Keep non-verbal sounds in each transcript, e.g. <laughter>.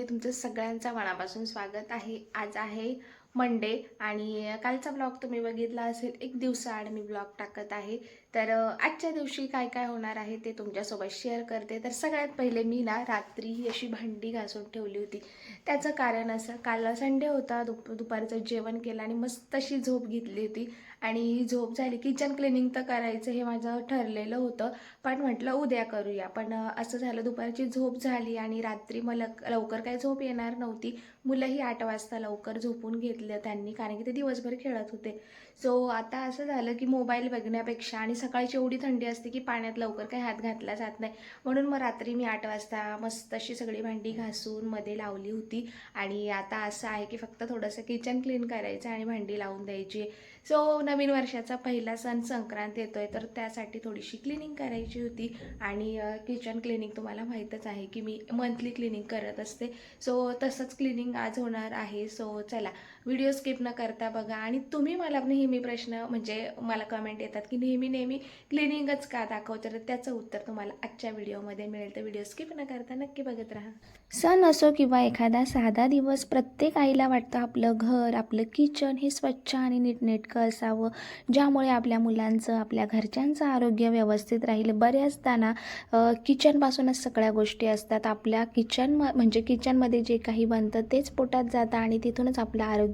ब्लॉगमध्ये तुमचं सगळ्यांचं मनापासून स्वागत आहे. आज आहे मंडे आणि कालचा ब्लॉग तुम्ही बघितला असेल एक दिवसाआड मी ब्लॉग टाकत आहे. तर आजच्या दिवशी काय काय होणार आहे ते तुमच्यासोबत शेअर करते. तर सगळ्यात पहिले मी ना रात्री ही अशी भांडी घासून ठेवली होती. त्याचं कारण असं काल संडे होता दुप दुपारचं जेवण केलं आणि मस्त अशी झोप घेतली होती. आणि ही झोप झाली. किचन क्लिनिंग तर करायचं हे माझं ठरलेलं होतं. पण म्हटलं उद्या करूया. पण असं झालं. दुपारची झोप झाली आणि रात्री मला लवकर काही झोप येणार नव्हती. मुलंही आठ वाजता लवकर झोपून घेतलं त्यांनी कारण की ते दिवसभर खेळत होते. सो आता असं झालं की मोबाईल बघण्यापेक्षा आणि सकाळची एवढी थंडी असते की पाण्यात लवकर काही हात घातला जात नाही. म्हणून मग रात्री मी आठ वाजता मस्त अशी सगळी भांडी घासून मध्ये लावली होती. आणि आता असं आहे की फक्त थोडंसं किचन क्लीन करायचं आणि भांडी लावून द्यायची. सो नवीन वर्षाचा पहिला सण संक्रांत येतोय तर त्यासाठी थोडीशी क्लिनिंग करायची होती. आणि किचन क्लिनिंग तुम्हाला माहीतच आहे की मी मंथली क्लिनिंग करत असते. सो तसंच क्लिनिंग आज होणार आहे. सो चला. व्हिडिओ स्किप न करता बघा. आणि तुम्ही मला नेहमी प्रश्न म्हणजे मला कमेंट येतात की नेहमी नेहमी क्लिनिंगच का दाखवतं? तर त्याचं उत्तर तुम्हाला आजच्या व्हिडिओमध्ये मिळेल. तर व्हिडिओ स्किप न करता नक्की बघत राहा. सण असो किंवा एखादा साधा दिवस प्रत्येक आईला वाटतं आपलं घर आपलं किचन हे स्वच्छ आणि नीटनेटकं असावं. ज्यामुळे आपल्या मुलांचं आपल्या घरच्यांचं आरोग्य व्यवस्थित राहील. बऱ्याचदा ना किचनपासूनच सगळ्या गोष्टी असतात. आपल्या किचन म्हणजे किचनमध्ये जे काही बनतं तेच पोटात जातं आणि तिथूनच आपलं आरोग्य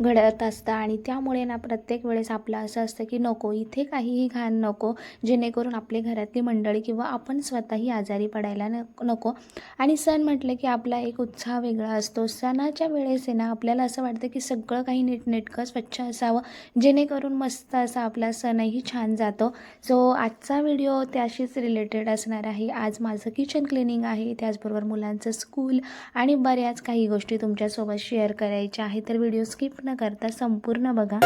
घडत असतं. आणि त्यामुळे ना प्रत्येक वेळेस आपलं असं असतं की नको इथे काहीही घाण नको जेणेकरून आपले घरातली मंडळी किंवा आपण स्वतःही आजारी पडायला न नको. आणि सण म्हटलं की आपला एक उत्साह वेगळा असतो. सणाच्या वेळेस आहे ना आपल्याला असं वाटतं की सगळं काही नीटनेटकं स्वच्छ असावं जेणेकरून मस्त असा आपला सणही छान जातो. सो आजचा व्हिडिओ त्याशीच रिलेटेड असणार आहे. आज माझं किचन क्लिनिंग आहे. त्याचबरोबर मुलांचं स्कूल आणि बऱ्याच काही गोष्टी तुमच्यासोबत शेअर करायच्या आहेत. तर व्हिडिओ स्किप न करता संपूर्ण बघा.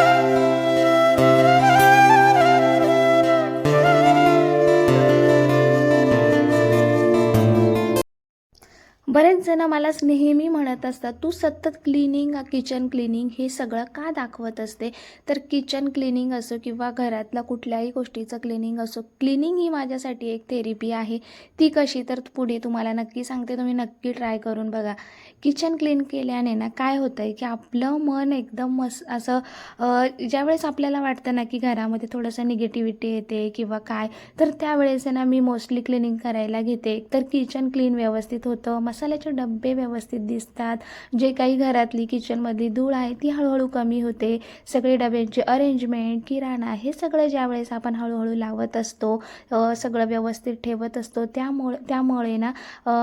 बरेच जण मला नेहमी म्हणत असतात तू सतत क्लिनिंग किचन क्लिनिंग हे सगळं का दाखवत असते? तर किचन क्लिनिंग असो किंवा घरातल्या कुठल्याही गोष्टीचं क्लिनिंग असो क्लिनिंग ही माझ्यासाठी एक थेरपी आहे. ती कशी? तर पुढे तुम्हाला नक्की सांगते. तुम्ही नक्की ट्राय करून बघा. किचन क्लीन केल्याने ना काय होतं आहे की आपलं मन एकदम मस असं ज्यावेळेस आपल्याला वाटतं ना की घरामध्ये थोडंसं निगेटिव्हिटी येते किंवा काय तर त्यावेळेस ना मी मोस्टली क्लिनिंग करायला घेते. तर किचन क्लीन व्यवस्थित होतं मसाल्याचे डब्बे व्यवस्थित दिसतात. जे काही घरातली किचनमधली धूळ आहे ती हळूहळू कमी होते. सगळे डब्यांची अरेंजमेंट किराणा हे सगळं ज्यावेळेस आपण हळूहळू लावत असतो सगळं व्यवस्थित ठेवत असतो त्यामुळे त्यामुळे ना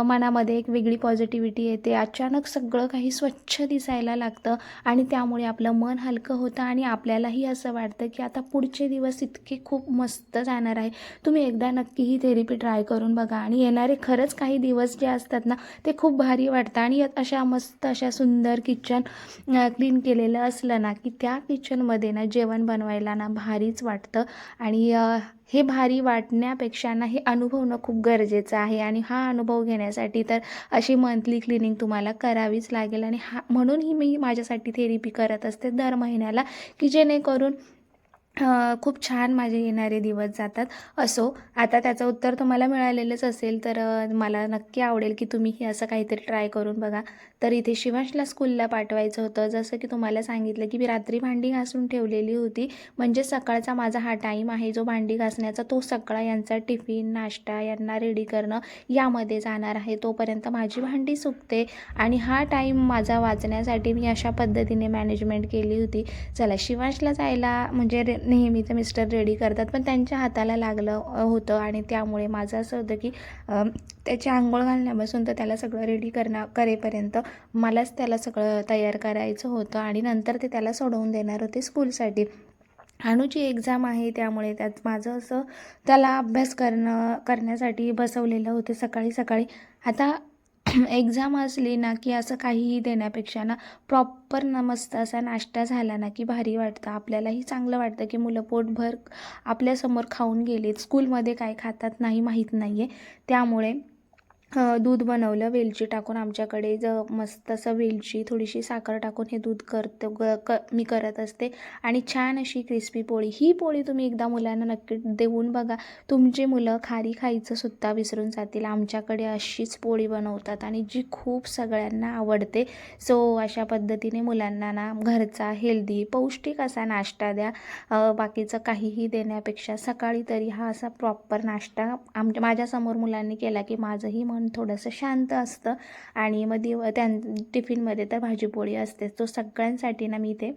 मनामध्ये एक वेगळी पॉझिटिव्हिटी येते. अचानक सगळं काही स्वच्छ दिसायला लागतं आणि त्यामुळे आपलं मन हलकं होतं आणि आपल्यालाही असं वाटतं की आता पुढचे दिवस इतके खूप मस्त जाणार आहे. तुम्ही एकदा नक्की ही थेरपी ट्राय करून बघा आणि येणारे खरंच काही दिवस जे असतात ना ते खूप भारी वाटतं. आणि अशा मस्त अशा सुंदर किचन क्लीन केलेलं असलं ना की त्या किचनमध्ये ना जेवण बनवायला ना भारीच वाटतं. आणि हे भारी वाटण्यापेक्षा ना हे अनुभवणं खूप गरजेचं आहे. आणि हा अनुभव घेण्यासाठी तर अशी मंथली क्लिनिंग तुम्हाला करावीच लागेल. आणि हा म्हणूनही मी माझ्यासाठी थेरपी करत असते दर महिन्याला की जेणेकरून खूप छान माझे येणारे दिवस जातात. असो आता त्याचं उत्तर तुम्हाला मिळालेलंच असेल तर मला नक्की आवडेल की तुम्हीही असं काहीतरी ट्राय करून बघा. तर इथे शिवांशला स्कूलला पाठवायचं होतं. जसं की तुम्हाला सांगितलं की मी रात्री भांडी घासून ठेवलेली होती. म्हणजे सकाळचा माझा हा टाईम आहे जो भांडी घासण्याचा तो सकाळ यांचा टिफिन नाश्ता यांना रेडी करणं यामध्ये जाणार आहे. तोपर्यंत माझी भांडी सुकते आणि हा टाईम माझा वाचण्यासाठी मी अशा पद्धतीने मॅनेजमेंट केली होती. चला शिवांशला जायला म्हणजे नेहमीचं मिस्टर रेडी करतात. पण त्यांच्या हाताला लागलं होतं आणि त्यामुळे माझं असं होतं की त्याची आंघोळ घालण्यापासून तर त्याला सगळं रेडी करणं करेपर्यंत मलाच त्याला सगळं तयार करायचं होतं आणि नंतर ते त्याला सोडवून देणार होते स्कूलसाठी. अणूची एक्झाम आहे त्यामुळे त्यात माझं असं त्याला अभ्यास करणं करण्यासाठी बसवलेलं होतं सकाळी सकाळी. आता <clears throat> एक्झाम असली ना की असं काहीही देण्यापेक्षा ना प्रॉपर ना मस्त असा नाश्ता झाला ना की भारी वाटतं. आपल्यालाही चांगलं वाटतं की मुलं पोटभर आपल्यासमोर खाऊन गेलेत. स्कूलमध्ये काय खातात नाही माहीत नाही आहे त्यामुळे दूध बनवलं वेलची टाकून आमच्याकडे ज मस्त असं वेलची थोडीशी साखर टाकून हे दूध करतो ग क मी करत असते. आणि छान अशी क्रिस्पी पोळी. ही पोळी तुम्ही एकदा मुलांना नक्की देऊन बघा. तुमची मुलं खारी खायचं सुद्धा विसरून जातील. आमच्याकडे अशीच पोळी बनवतात आणि जी खूप सगळ्यांना आवडते. सो अशा पद्धतीने मुलांना ना घरचा हेल्दी पौष्टिक असा नाश्ता द्या. बाकीचं काहीही देण्यापेक्षा सकाळी तरी हा असा प्रॉपर नाश्ता आमच्या माझ्यासमोर मुलांनी केला की माझंही मन थोडंसं शांत असतं. आणि मग दिव त्यां टिफिनमध्ये तर भाजीपोळी असते तो सगळ्यांसाठी ना मी ते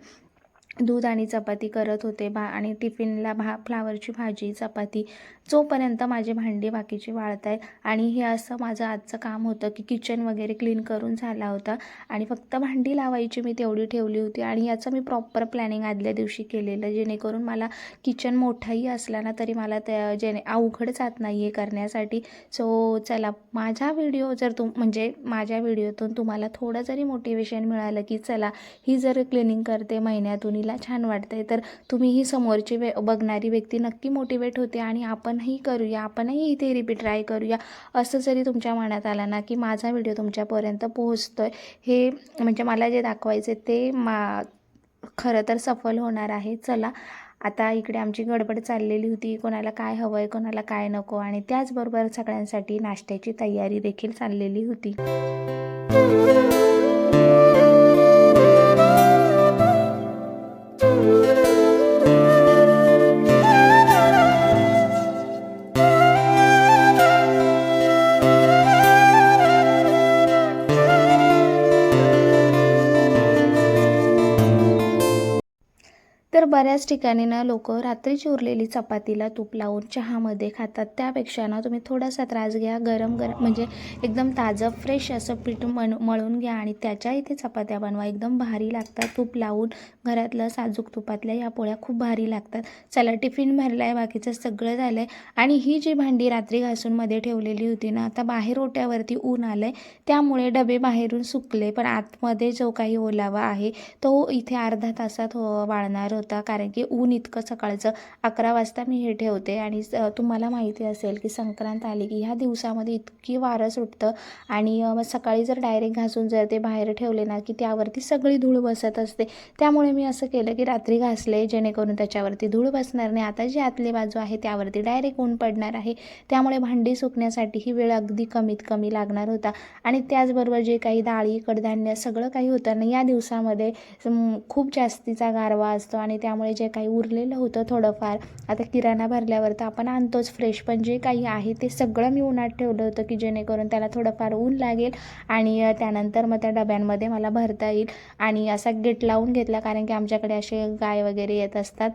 दूध आणि चपाती करत होते. भा आणि टिफिनला भा फ्लावरची भाजी चपाती जोपर्यंत माझी भांडी बाकीची वाळत आहेत आणि हे असं माझं आजचं काम होतं की किचन वगैरे क्लीन करून झाला होता. आणि फक्त भांडी लावायची मी तेवढी ठेवली होती. आणि याचं मी प्रॉपर प्लॅनिंग आदल्या दिवशी केलेलं जेणेकरून मला किचन मोठाही असला ना तरी मला त्या जेणे अवघड जात नाही आहे करण्यासाठी. सो चला माझा व्हिडिओ जर तुम म्हणजे माझ्या व्हिडिओतून तुम्हाला थोडं जरी मोटिवेशन मिळालं की चला ही जर क्लिनिंग करते महिन्यातून हिला छान आहे तर तुम्हीही समोरची वे बघणारी व्यक्ती नक्की मोटिवेट होते आणि आपणही करूया आपणही इथे रिपीट ट्राय करूया असं जरी तुमच्या मनात आलं ना की माझा व्हिडिओ तुमच्यापर्यंत पोहोचतो आहे हे म्हणजे मला जे दाखवायचे ते मा खरं तर सफल होणार आहे. चला आता इकडे आमची गडबड चाललेली होती. कोणाला काय हवं आहे कोणाला काय नको आणि त्याचबरोबर सगळ्यांसाठी नाश्त्याची तयारी देखील चाललेली होती. बऱ्याच ठिकाणी ना लोक रात्रीची उरलेली चपातीला तूप लावून चहामध्ये खातात. त्यापेक्षा ना तुम्ही थोडासा त्रास घ्या गरम गरम म्हणजे एकदम ताजं फ्रेश असं पीठ मण मळून घ्या आणि त्याच्या इथे चपात्या बनवा. एकदम भारी लागतात तूप लावून. घरातलं साजूक तुपातल्या या पोळ्या खूप भारी लागतात. चला टिफिन भरला आहे बाकीचं सगळं झालं आहे आणि ही जी भांडी रात्री घासून मध्ये ठेवलेली होती ना आता बाहेर ओट्यावरती ऊन आलं आहे त्यामुळे डबे बाहेरून सुकले पण आतमध्ये जो काही ओलावा आहे तो इथे अर्धा तासात हो वाळणार होता. कारण की ऊन इतकं सकाळचं अकरा वाजता मी हे ठेवते. आणि स- तुम्हाला माहिती असेल की संक्रांत आली की ह्या दिवसामध्ये इतकी वारं सुटतं. आणि सकाळी जर डायरेक्ट घासून जर ते बाहेर ठेवले ना की त्यावरती सगळी धूळ बसत असते. त्यामुळे मी असं केलं की रात्री घासले जेणेकरून त्याच्यावरती धूळ बसणार नाही. आता जी आतली बाजू आहे त्यावरती डायरेक्ट ऊन पडणार आहे. त्यामुळे भांडी सुकण्यासाठी ही वेळ अगदी कमीत कमी लागणार होता. आणि त्याचबरोबर जे काही डाळी कडधान्य सगळं काही होतं ना या दिवसामध्ये खूप जास्तीचा गारवा असतो. आणि त्या त्यामुळे जे काही उरलेलं होतं थोडंफार आता किराणा भरल्यावर तर आपण आणतोच फ्रेश पण जे काही आहे ते सगळं मी उन्हात ठेवलं होतं की जेणेकरून त्याला थोडंफार ऊन लागेल आणि त्यानंतर मग त्या डब्यांमध्ये मला भरता येईल. आणि असा गेट लावून घेतला कारण की आमच्याकडे असे गाय वगैरे येत असतात.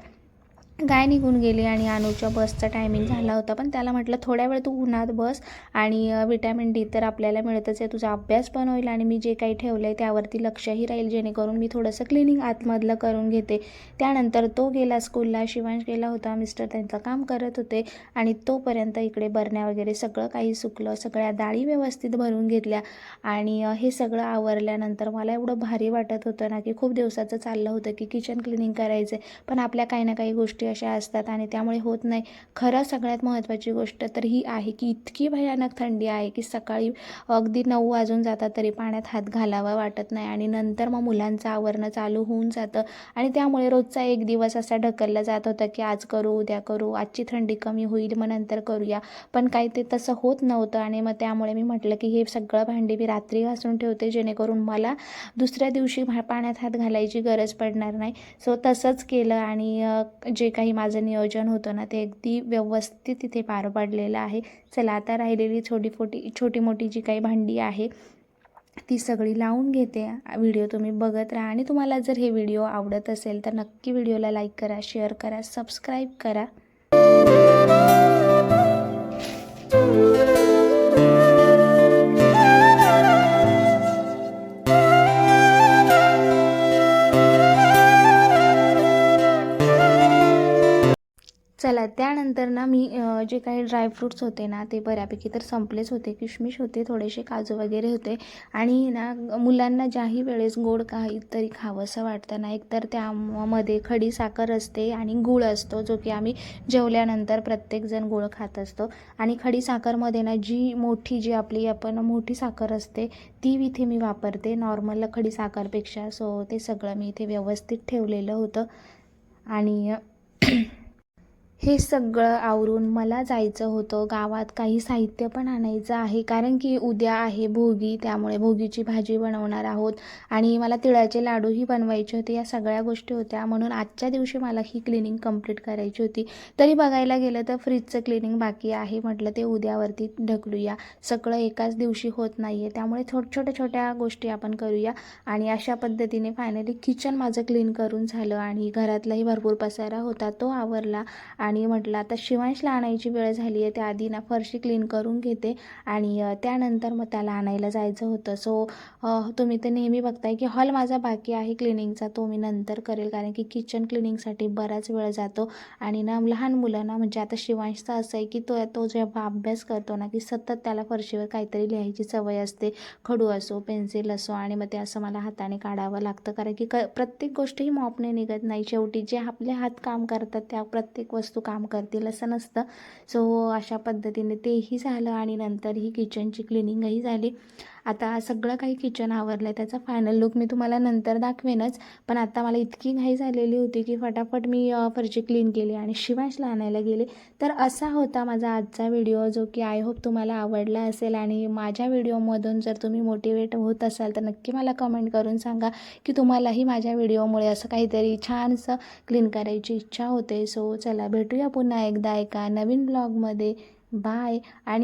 गाय निघून गेली आणि अनुच्या बसचा टायमिंग झाला होता. पण त्याला म्हटलं थोड्या वेळ तू उन्हात बस आणि विटॅमिन डी तर आपल्याला मिळतच आहे. तुझा अभ्यास पण होईल आणि मी जे काही ठेवलं आहे त्यावरती लक्षही राहील. जेणेकरून मी थोडंसं क्लिनिंग आतमधलं करून घेते. त्यानंतर तो गेला स्कूलला शिवांश गेला होता. मिस्टर त्यांचं काम करत होते आणि तोपर्यंत इकडे बरण्या वगैरे सगळं काही सुकलं. सगळ्या डाळी व्यवस्थित भरून घेतल्या आणि हे सगळं आवरल्यानंतर मला एवढं भारी वाटत होतं ना की खूप दिवसाचं चाललं होतं की किचन क्लिनिंग करायचं पण आपल्या काही ना काही गोष्टी अशा असतात आणि त्यामुळे होत नाही. खरं सगळ्यात महत्त्वाची गोष्ट तर ही आहे की इतकी भयानक थंडी आहे की सकाळी अगदी नऊ वाजून जातात तरी पाण्यात हात घालावा वाटत नाही आणि नंतर मग मुलांचं आवरणं चालू होऊन जातं. आणि त्यामुळे रोजचा एक दिवस असा ढकलला जात होता की आज करू उद्या करू आजची थंडी कमी होईल मग नंतर करूया. पण काही ते तसं होत नव्हतं आणि मग त्यामुळे मी म्हटलं की हे सगळं भांडी मी रात्री घासून ठेवते जेणेकरून मला दुसऱ्या दिवशी पाण्यात हात घालायची गरज पडणार नाही. सो तसंच केलं आणि जे काही माझं नियोजन होतं ना ते अगदी व्यवस्थित तिथे पार पडलेलं आहे. चला आता राहिलेली छोटी फोटी छोटी मोठी जी काही भांडी आहे ती सगळी लावून घेते. व्हिडिओ तुम्ही बघत राहा आणि तुम्हाला जर हे व्हिडिओ आवडत असेल तर नक्की व्हिडिओला लाईक करा शेअर करा सबस्क्राईब करा. चला त्यानंतर ना मी जे काही ड्रायफ्रूट्स होते ना ते बऱ्यापैकी तर संपलेच होते. किशमिश होते थोडेसे काजू वगैरे होते. आणि ना मुलांना ज्याही वेळेस गोड काहीतरी खावंसं वाटतं ना एकतर त्यामध्ये खडी साखर असते आणि गूळ असतो जो की आम्ही जेवल्यानंतर प्रत्येकजण गुळ खात असतो. आणि खडी साखरमध्ये ना जी मोठी जी आपली आपण मोठी साखर असते ती इथे मी वापरते. नॉर्मल खडी साखरपेक्षा सो ते सगळं मी इथे व्यवस्थित ठेवलेलं होतं. आणि हे सगळं आवरून मला जायचं होतं. गावात काही साहित्य पण आणायचं आहे. कारण की उद्या आहे भोगी त्यामुळे भोगीची भाजी बनवणार आहोत. आणि मला तिळाचे लाडूही बनवायचे होते. या सगळ्या गोष्टी होत्या. म्हणून आजच्या दिवशी मला ही क्लिनिंग कंप्लीट करायची होती. तरी बघायला गेलं तर फ्रीजचं क्लिनिंग बाकी आहे. म्हटलं ते उद्यावरती ढकलूया. सगळं एकाच दिवशी होत नाही आहे त्यामुळे छोट छोट्या छोट्या गोष्टी आपण करूया. आणि अशा पद्धतीने फायनली किचन माझं क्लीन करून झालं. आणि घरातलाही भरपूर पसारा होता. तो आवरला. आणि आणि म्हटलं आता शिवांशला आणायची वेळ झाली आहे त्याआधी ना फरशी क्लीन करून घेते आणि त्यानंतर मग त्याला आणायला जायचं होतं. सो तुम्ही तर नेहमी बघताय की हॉल माझा बाकी आहे क्लिनिंगचा तो मी नंतर करेल कारण की किचन क्लिनिंगसाठी बराच वेळ जातो. आणि ना लहान मुलांना म्हणजे आता शिवांशचा असं आहे की तो तो जेव्हा अभ्यास करतो ना की सतत त्याला फरशीवर काहीतरी लिहायची सवय असते खडू असो पेन्सिल असो आणि मग ते असं मला हाताने काढावं लागतं. कारण की क प्रत्येक गोष्ट ही मॉपने निघत नाही. शेवटी जे आपले हात काम करतात त्या प्रत्येक वस्तू काम करतील असं नसतं. सो अशा पद्धतीने तेही झालं आणि नंतर ही किचनची क्लिनिंगही झाली. आता सगळं काही किचन आवरलं आहे त्याचा फायनल लुक मी तुम्हाला नंतर दाखवेनच. पण आता मला इतकी घाई झालेली होती की फटाफट मी फरची फरशी क्लीन केली आणि शिवांशला आणायला गेले. तर असा होता माझा आजचा व्हिडिओ जो की आय होप तुम्हाला आवडला असेल आणि माझ्या व्हिडिओमधून जर तुम्ही मोटिवेट होत असाल तर नक्की मला कमेंट करून सांगा की तुम्हालाही माझ्या व्हिडिओमुळे असं काहीतरी छानसं क्लीन करायची इच्छा होते. सो चला भेटूया पुन्हा एकदा एका नवीन ब्लॉगमध्ये बाय आणि